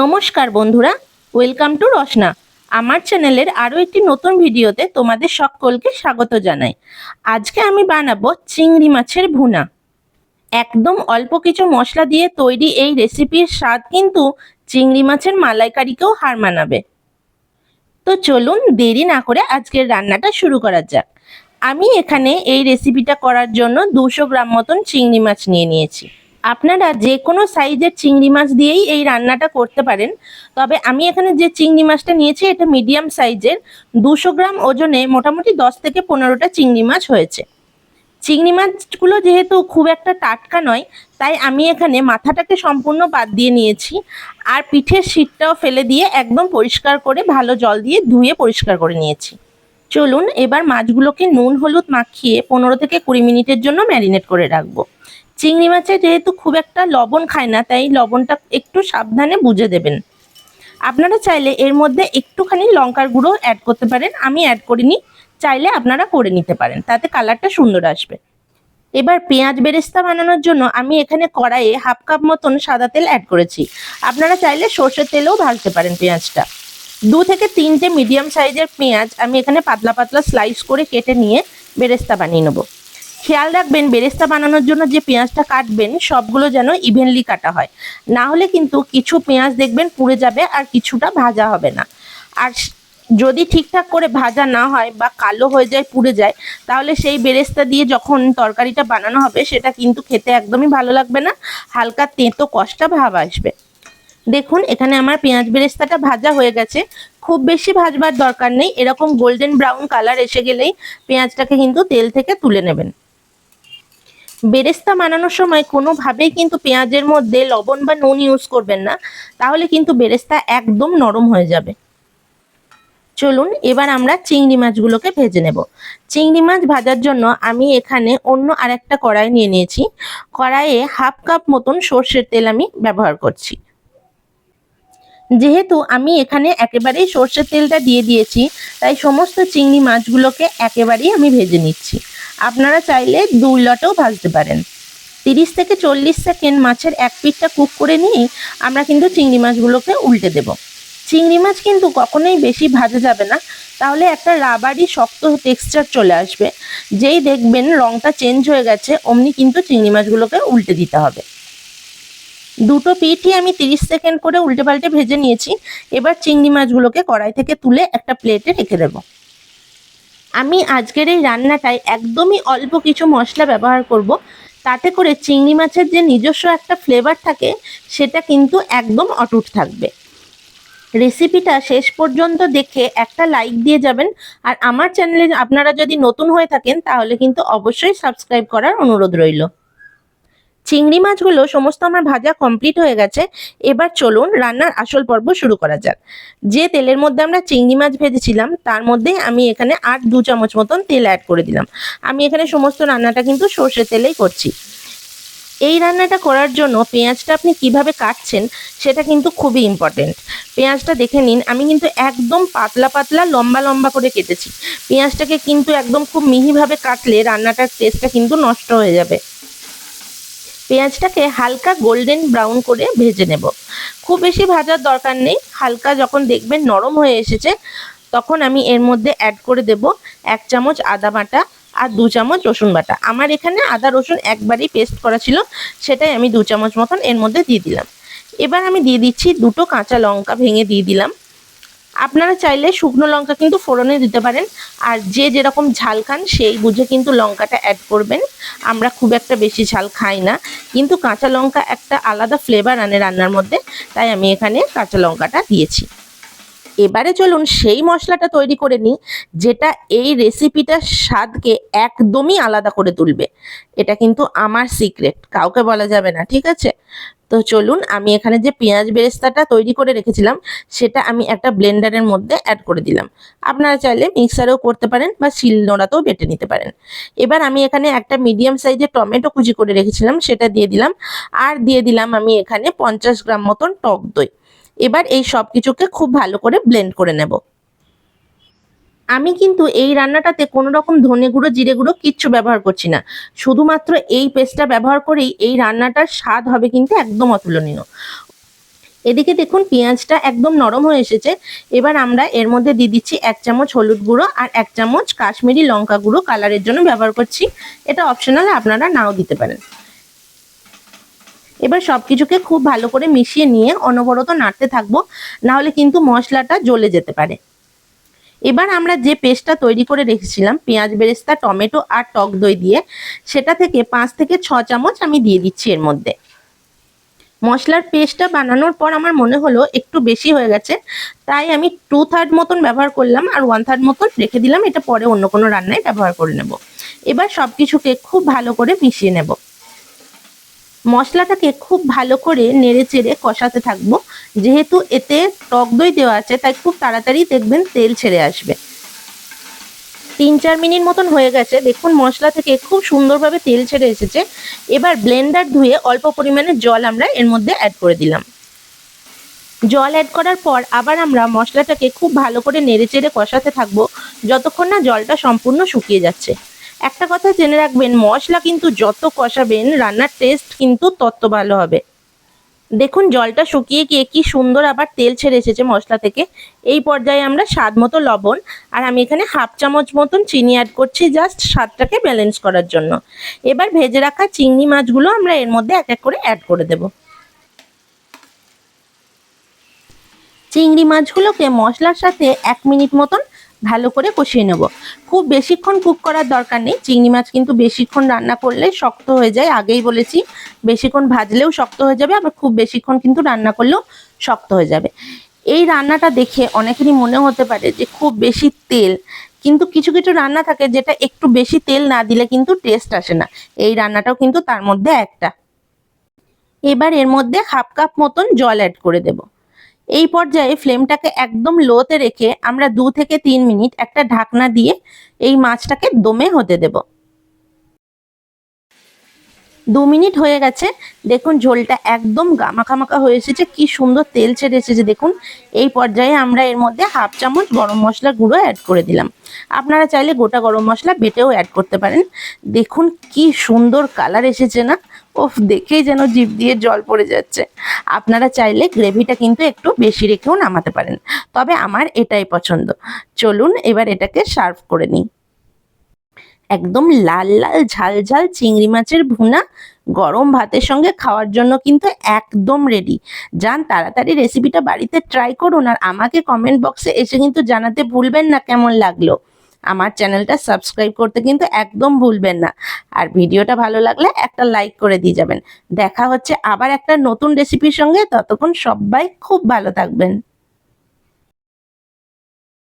নমস্কার বন্ধুরা, welcome to রসনা। আমার চ্যানেলের আরও একটি নতুন ভিডিওতে তোমাদের সকলকে স্বাগত জানাই। আজকে আমি বানাবো চিংড়ি মাছের ভুনা। একদম অল্প কিছু মশলা দিয়ে তৈরি এই রেসিপির স্বাদ কিন্তু চিংড়ি মাছের মালাইকারিকেও হার মানাবে। তো চলুন দেরি না করে আজকের রান্নাটা শুরু করা যাক। আমি এখানে এই রেসিপিটা করার জন্য দুশো গ্রাম মতন চিংড়ি মাছ নিয়ে নিয়েছি। আপনারা যে কোনো সাইজের চিংড়ি মাছ দিয়েই এই রান্নাটা করতে পারেন। তবে আমি এখানে যে চিংড়ি মাছটা নিয়েছি, এটা মিডিয়াম সাইজের। দুশো গ্রাম ওজনে মোটামুটি দশ থেকে পনেরোটা চিংড়ি মাছ হয়েছে। চিংড়ি মাছগুলো যেহেতু খুব একটা টাটকা নয়, তাই আমি এখানে মাথাটাকে সম্পূর্ণ বাদ দিয়ে নিয়েছি আর পিঠের শীতটাও ফেলে দিয়ে একদম পরিষ্কার করে ভালো জল দিয়ে ধুয়ে পরিষ্কার করে নিয়েছি। চলুন এবার মাছগুলোকে নুন, হলুদ মাখিয়ে পনেরো থেকে কুড়ি মিনিটের জন্য ম্যারিনেট করে রাখব। চিংড়ি মাছে যেহেতু খুব একটা লবণ খায় না, তাই লবণটা একটু সাবধানে বুঝে দেবেন। আপনারা চাইলে এর মধ্যে একটুখানি লঙ্কার গুঁড়ো অ্যাড করতে পারেন, আমি অ্যাড করিনি, চাইলে আপনারা করে নিতে পারেন, তাতে কালারটা সুন্দর আসবে। এবার পেঁয়াজ বেরেস্তা বানানোর জন্য আমি এখানে কড়াইয়ে হাফ কাপ মতন সাদা তেল অ্যাড করেছি। আপনারা চাইলে সর্ষের তেলেও ভাজতে পারেন পেঁয়াজটা। দু থেকে তিনটে মিডিয়াম সাইজের পেঁয়াজ আমি এখানে পাতলা পাতলা স্লাইস করে কেটে নিয়ে বেরেস্তা বানিয়ে নেব। খেয়াল রাখবেন, বেরেস্তা বানানোর জন্য যে পেঁয়াজটা কাটবেন, সবগুলো যেন ইভেনলি কাটা হয়। না হলে কিন্তু কিছু পেঁয়াজ দেখবেন পুড়ে যাবে আর কিছুটা ভাজা হবে না। আর যদি ঠিকঠাক করে ভাজা না হয় বা কালো হয়ে যায়, পুড়ে যায়, তাহলে সেই বেরেস্তা দিয়ে যখন তরকারিটা বানানো হবে, সেটা কিন্তু খেতে একদমই ভালো লাগবে না। হালকা তেঁতো কষ্টা ভাব আসবে। দেখুন, এখানে আমার পেঁয়াজ বেরেস্তাটা ভাজা হয়ে গেছে। খুব বেশি ভাজবার দরকার নেই। এরকম গোল্ডেন ব্রাউন কালার এসে গেলেই পেঁয়াজটাকে কিন্তু তেল থেকে তুলে নেবেন। বেরেস্তা বানানোর সময় কোনোভাবেই কিন্তু পেঁয়াজের মধ্যে লবণ বা নুন ইউজ করবেন না, তাহলে কিন্তু বেরেস্তা একদম নরম হয়ে যাবে। চলুন এবার আমরা চিংড়ি মাছগুলোকে ভেজে নেব। চিংড়ি মাছ ভাজার জন্য আমি এখানে অন্য আরেকটা কড়াই নিয়ে নিয়েছি। কড়াইয়ে হাফ কাপ মতন সর্ষের তেল আমি ব্যবহার করছি। যেহেতু আমি এখানে একেবারেই সর্ষের তেলটা দিয়ে দিয়েছি, তাই সমস্ত চিংড়ি মাছগুলোকে একেবারেই আমি ভেজে নিচ্ছি। আপনারা চাইলে দুই লটেও ভাজতে পারেন। তিরিশ থেকে চল্লিশ সেকেন্ড মাছের এক পিঠটা কুক করে নিয়ে আমরা কিন্তু চিংড়ি মাছগুলোকে উল্টে দেব। চিংড়ি মাছ কিন্তু কখনোই বেশি ভাজা যাবে না, তাহলে একটা রাবারই শক্ত টেক্সচার চলে আসবে, যেই দেখবেন রংটা চেঞ্জ হয়ে গেছে, অমনি কিন্তু চিংড়ি মাছগুলোকে উল্টে দিতে হবে। দুটো পিঠই আমি তিরিশ সেকেন্ড করে উল্টে পাল্টে ভেজে নিয়েছি, এবার চিংড়ি মাছগুলোকে কড়াই থেকে তুলে একটা প্লেটে রেখে দেবো। আমি আজকের এই রান্নাটায় একদমই অল্প কিছু মশলা ব্যবহার করব। তাতে করে চিংড়ি মাছের যে নিজস্ব একটা ফ্লেভার থাকে, সেটা কিন্তু একদম অটুট থাকবে। রেসিপিটা শেষ পর্যন্ত দেখে একটা লাইক দিয়ে যাবেন। আর আমার চ্যানেলে আপনারা যদি নতুন হয়ে থাকেন, তাহলে কিন্তু অবশ্যই সাবস্ক্রাইব করার অনুরোধ রইল। চিংড়ি মাছগুলো সমস্ত আমার ভাজা কমপ্লিট হয়ে গেছে। এবার চলুন রান্নার আসল পর্ব শুরু করা যাক। যে তেলের মধ্যে আমরা চিংড়ি মাছ ভেজেছিলাম, তার মধ্যে আমি এখানে আট দু চামচ মতন তেল অ্যাড করে দিলাম। আমি এখানে সমস্ত রান্নাটা কিন্তু সর্ষের তেলেই করছি। এই রান্নাটা করার জন্য পেঁয়াজটা আপনি কীভাবে কাটছেন সেটা কিন্তু খুবই ইম্পর্টেন্ট পেঁয়াজটা দেখে নিন, আমি কিন্তু একদম পাতলা পাতলা লম্বা লম্বা করে কেটেছি। পেঁয়াজটাকে কিন্তু একদম খুব মিহিভাবে কাটলে রান্নাটার টেস্টটা কিন্তু নষ্ট হয়ে যাবে। পেঁয়াজটাকে হালকা গোল্ডেন ব্রাউন করে ভেজে নেব। খুব বেশি ভাজার দরকার নেই। হালকা যখন দেখবেন নরম হয়ে এসেছে, তখন আমি এর মধ্যে অ্যাড করে দেব এক চামচ আদা বাটা আর দু চামচ রসুন বাটা। আমার এখানে আদা রসুন একবারই পেস্ট করা ছিল, সেটাই আমি দু চামচ মতন এর মধ্যে দিয়ে দিলাম। এবার আমি দিয়ে দিচ্ছি দুটো কাঁচা লঙ্কা ভেঙে দিয়ে দিলাম। আপনারা চাইলে শুকনো লঙ্কা কিন্তু ফোড়নে দিতে পারেন। আর যে যেরকম ঝাল খান, সেই বুঝে কিন্তু লঙ্কাটা অ্যাড করবেন। আমরা খুব একটা বেশি ঝাল খাই না। কিন্তু কাঁচা লঙ্কা একটা আলাদা ফ্লেভার আনে রান্নার মধ্যে, তাই আমি এখানে কাঁচা লঙ্কাটা দিয়েছি। এবারে চলুন সেই মশলাটা তৈরি করে নিই, যেটা এই রেসিপিটার স্বাদকে একদমই আলাদা করে তুলবে। এটা কিন্তু আমার সিক্রেট কাউকে বলা যাবে না, ঠিক আছে? তো চলুন, আমি এখানে যে পেঁয়াজ বেরেস্তাটা তৈরি করে রেখেছিলাম, সেটা আমি একটা ব্লেন্ডারের মধ্যে অ্যাড করে দিলাম। আপনারা চাইলে মিক্সারেও করতে পারেন বা শিলনোড়াতেও বেটে নিতে পারেন। এবার আমি এখানে একটা মিডিয়াম সাইজের টমেটো কুচি করে রেখেছিলাম, সেটা দিয়ে দিলাম। আর দিয়ে দিলাম আমি এখানে পঞ্চাশ গ্রাম মতন টক দই। এবার এই সব কিছুকে খুব ভালো করে ব্লেন্ড করে নেব। আমি কিন্তু এই রান্নাটাতে কোনো রকম ধনে গুঁড়ো, জিরে গুঁড়ো কিচ্ছু ব্যবহার করছি না। শুধুমাত্র এই পেস্টটা ব্যবহার করেই এই রান্নাটার স্বাদ হবে কিন্তু একদম অতুলনীয়। এদিকে দেখুন, পেঁয়াজটা একদম নরম হয়ে এসেছে। এবার আমরা এর মধ্যে দিয়ে দিচ্ছি এক চামচ হলুদ গুঁড়ো আর এক চামচ কাশ্মীরি লঙ্কা গুঁড়ো। কালারের জন্য ব্যবহার করছি। এটা অপশনাল আপনারা নাও দিতে পারেন। এবার সব কিছুকে খুব ভালো করে মিশিয়ে নিয়ে অনবরত নাড়তে থাকব, নাহলে কিন্তু মশলাটা জ্বলে যেতে পারে। এবার আমরা যে পেস্টটা তৈরি করে রেখেছিলাম, পেঁয়াজ, বেরেস্তা, টমেটো আর টক দই দিয়ে, সেটা থেকে পাঁচ থেকে ছ চামচ আমি দিয়ে দিচ্ছি এর মধ্যে। মশলার পেস্টটা বানানোর পর আমার মনে হলো একটু বেশি হয়ে গেছে, তাই আমি টু থার্ড মতন ব্যবহার করলাম আর ওয়ান থার্ড মতন রেখে দিলাম, এটা পরে অন্য কোনো রান্নায় ব্যবহার করে নেব। এবার সব কিছুকে খুব ভালো করে মিশিয়ে নেব। মশলাটাকে খুব ভালো করে নেড়ে চেড়ে কষাতে থাকব। যেহেতু এতে টক দই দেওয়া আছে, তাই খুব তাড়াতাড়ি দেখবেন তেল ছেড়ে আসবে। তিন চার মিনিট মতন হয়ে গেছে। দেখুন, মশলা থেকে খুব সুন্দরভাবে তেল ছেড়ে এসেছে। এবার ব্লেন্ডার ধুয়ে অল্প পরিমাণে জল আমরা এর মধ্যে অ্যাড করে দিলাম। জল অ্যাড করার পর আবার আমরা মশলাটাকে খুব ভালো করে নেড়ে চেড়ে কষাতে থাকব। যতক্ষণ না জলটা সম্পূর্ণ শুকিয়ে যাচ্ছে। একটা কথা জেনে রাখবেন, মশলা কিন্তু যত কষাবেন, রান্নার টেস্ট কিন্তু তত ভালো হবে। দেখুন, জলটা শুকিয়ে গিয়ে কি সুন্দর আবার তেল ছেড়ে এসেছে মশলা থেকে। এই পর্যায়ে আমরা স্বাদ মতো লবণ আর আমি এখানে হাফ চামচ মতন চিনি অ্যাড করছি জাস্ট স্বাদটাকে ব্যালেন্স করার জন্য। এবার ভেজে রাখা চিংড়ি মাছগুলো আমরা এর মধ্যে এক এক করে অ্যাড করে দেব। চিংড়ি মাছগুলোকে মশলার সাথে এক মিনিট মতন ভালো করে কষিয়ে নেব। খুব বেশিক্ষণ কুক করার দরকার নেই। চিংড়ি মাছ কিন্তু বেশিক্ষণ রান্না করলে শক্ত হয়ে যায়। আগেই বলেছি, বেশিক্ষণ ভাজলেও শক্ত হয়ে যাবে, আবার খুব বেশিক্ষণ কিন্তু রান্না করলেও শক্ত হয়ে যাবে। এই রান্নাটা দেখে অনেকেরই মনে হতে পারে যে খুব বেশি তেল, কিন্তু কিছু কিছু রান্না থাকে যেটা একটু বেশি তেল না দিলে কিন্তু টেস্ট আসে না। এই রান্নাটাও কিন্তু তার মধ্যে একটা। এবার এর মধ্যে হাফ কাপ মতন জল অ্যাড করে দেবো। এই পর্যায়ে ফ্লেমটাকে একদম লোতে রেখে আমরা দু থেকে তিন মিনিট একটা ঢাকনা দিয়ে এই মাছটাকে দমে হতে দেব। দু মিনিট হয়ে গেছে। দেখুন, ঝোলটা একদম গামাখামাখা হয়ে এসেছে। কি সুন্দর তেল ছেড়ে এসেছে, দেখুন। এই পর্যায়ে আমরা এর মধ্যে হাফ চামচ গরম মশলা গুঁড়ো অ্যাড করে দিলাম। আপনারা চাইলে গোটা গরম মশলা বেটেও অ্যাড করতে পারেন। দেখুন, কি সুন্দর কালার এসেছে না? ওফ দেখেই যেন জিভ দিয়ে জল পড়ে যাচ্ছে। আপনারা চাইলে গ্রেভিটা কিন্তু একটু বেশি রেখেও নামাতে পারেন, তবে আমার এটাই পছন্দ। চলুন এবার এটাকে সার্ভ করে নিই। একদম লাল লাল ঝাল ঝাল চিংড়ি মাছের ভুনা গরম ভাতের সঙ্গে খাওয়ার জন্য কিন্তু একদম রেডি যান তাড়াতাড়ি রেসিপিটা বাড়িতে ট্রাই করুন আর আমাকে কমেন্ট বক্সে এসে কিন্তু জানাতে ভুলবেন না কেমন লাগল। আমার চ্যানেলটা সাবস্ক্রাইব করতে কিন্তু একদম ভুলবেন না। আর ভিডিওটা ভালো লাগলে একটা লাইক করে দিয়ে যাবেন। দেখা হচ্ছে আবার একটা নতুন রেসিপির সঙ্গে। ততক্ষণ সবাই খুব ভালো থাকবেন।